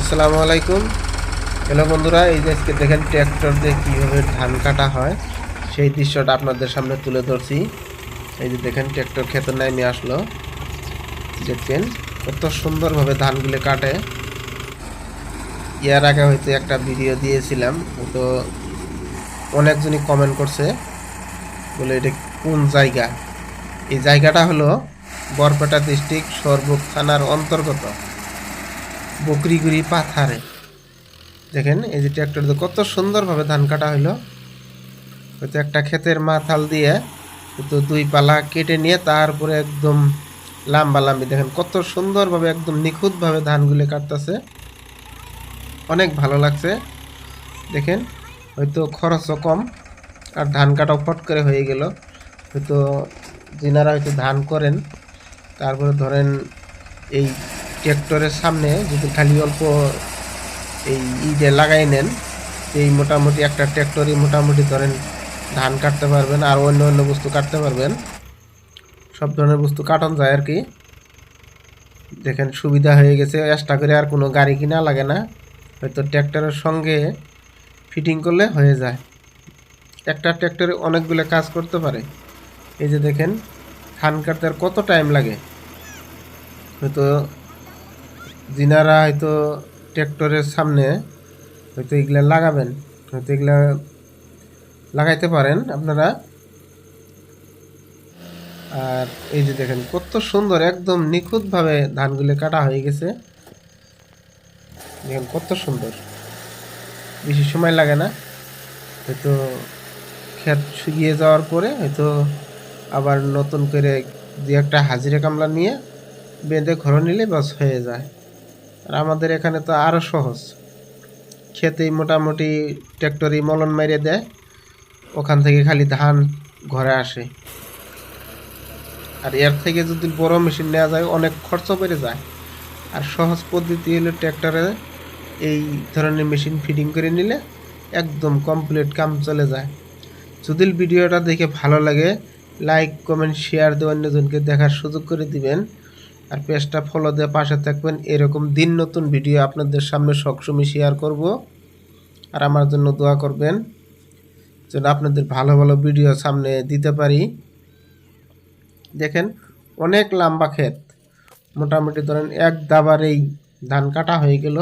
আসসালামু আলাইকুম। হ্যালো বন্ধুরা, এই যে আজকে দেখেন ট্র্যাক্টর দিয়ে কীভাবে ধান কাটা হয়, সেই দৃশ্যটা আপনাদের সামনে তুলে ধরছি। এই যে দেখেন, ট্র্যাক্টর ক্ষেত নেমে আসলো। দেখছেন, কত সুন্দরভাবে ধানগুলো কাটে। ইয়ার আগে হয়তো একটা ভিডিও দিয়েছিলাম তো অনেকজনই কমেন্ট করছে, বলে এটা কোন জায়গা? এই জায়গাটা হলো বরপেটা ডিস্ট্রিক্ট সরবুক থানার অন্তর্গত। বকরিগুড়ি পাথারে। দেখেন, এই যে ট্র্যাক্টর দিয়ে কত সুন্দরভাবে ধান কাটা হইল। হয়তো একটা ক্ষেতের মাথাল দিয়ে তো দুই পালা কেটে নিয়ে তারপরে একদম লাম্বা লাম্বি। দেখেন, কত সুন্দরভাবে একদম নিখুঁতভাবে ধানগুলো কাটতেছে। অনেক ভালো লাগছে। দেখেন, হয়তো খরচও কম আর ধান কাটাও ফট করে হয়ে গেল। হয়তো যিনারা হয়তো ধান করেন, তারপরে ধরেন এই ট্র্যাক্টরের সামনে যদি খালি অল্প এই ইটে লাগাই নেন, এই মোটামুটি একটা ট্র্যাক্টরই মোটামুটি ধরেন ধান কাটতে পারবেন আর অন্য অন্য বস্তু কাটতে পারবেন। সব ধরনের বস্তু কাটানো যায় আর কি। দেখেন সুবিধা হয়ে গেছে এক্সট্রা করে আর কোনো গাড়ি কিনা লাগে না। হয়তো ট্র্যাক্টরের সঙ্গে ফিটিং করলে হয়ে যায়। একটা ট্র্যাক্টরে অনেকগুলো কাজ করতে পারে। এই যে দেখেন, ধান কাটতে আর কত টাইম লাগে? হয়তো যিনারা হয়তো ট্র্যাক্টরের সামনে হয়তো এগুলা লাগাবেন, হয়তো এগুলা লাগাইতে পারেন আপনারা। আর এই যে দেখেন, কত সুন্দর একদম নিখুঁতভাবে ধানগুলো কাটা হয়ে গেছে। দেখেন কত সুন্দর। বেশি সময় লাগে না। হয়তো ক্ষেত শুকিয়ে যাওয়ার পরে হয়তো আবার নতুন করে দু একটা হাজিরা কামলা নিয়ে বেঁধে ঘর নিলে বাস হয়ে যায়। আর আমাদের এখানে তো আরও সহজ। খেতেই মোটামুটি ট্র্যাক্টরই মলন মেরে দেয়, ওখান থেকে খালি ধান ঘরে আসে। আর এর থেকে যদি বড় মেশিন নেওয়া যায়, অনেক খরচ বেড়ে যায়। আর সহজ পদ্ধতি হলো ট্র্যাক্টরে এই ধরনের মেশিন ফিটিং করে নিলে একদম কমপ্লিট কাম চলে যায়। যদি ভিডিওটা দেখে ভালো লাগে, লাইক, কমেন্ট, শেয়ার দিয়ে অন্যজনকে দেখার সুযোগ করে দিবেন। আর পেজটা ফলো দিয়ে পাশে থাকবেন। এরকম দিন নতুন ভিডিও আপনাদের সামনে সবসময় শেয়ার করব। আর আমার জন্য দোয়া করবেন, যেন আপনাদের ভালো ভালো ভিডিও সামনে দিতে পারি। দেখেন, অনেক লম্বা ক্ষেত। মোটামুটি ধরেন এক দাবারেই ধান কাটা হয়ে গেল।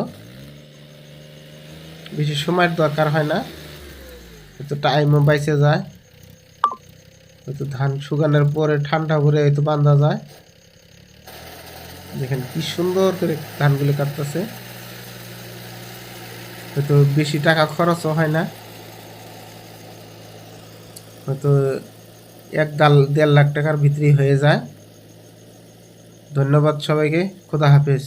বেশি সময়ের দরকার হয় না। হয়তো টাইমও বাইসে যায়। হয়তো ধান শুকানোর পরে ঠান্ডা করে হয়তো বাঁধা যায়। দেখেন কি সুন্দর করে ধানগুলো কাটতেছে। হয়তো বেশি টাকা খরচও হয় না। হয়তো এক ডাল দেড় লাখ টাকার ভিতরেই হয়ে যায়। ধন্যবাদ সবাইকে, খোদা হাফেজ।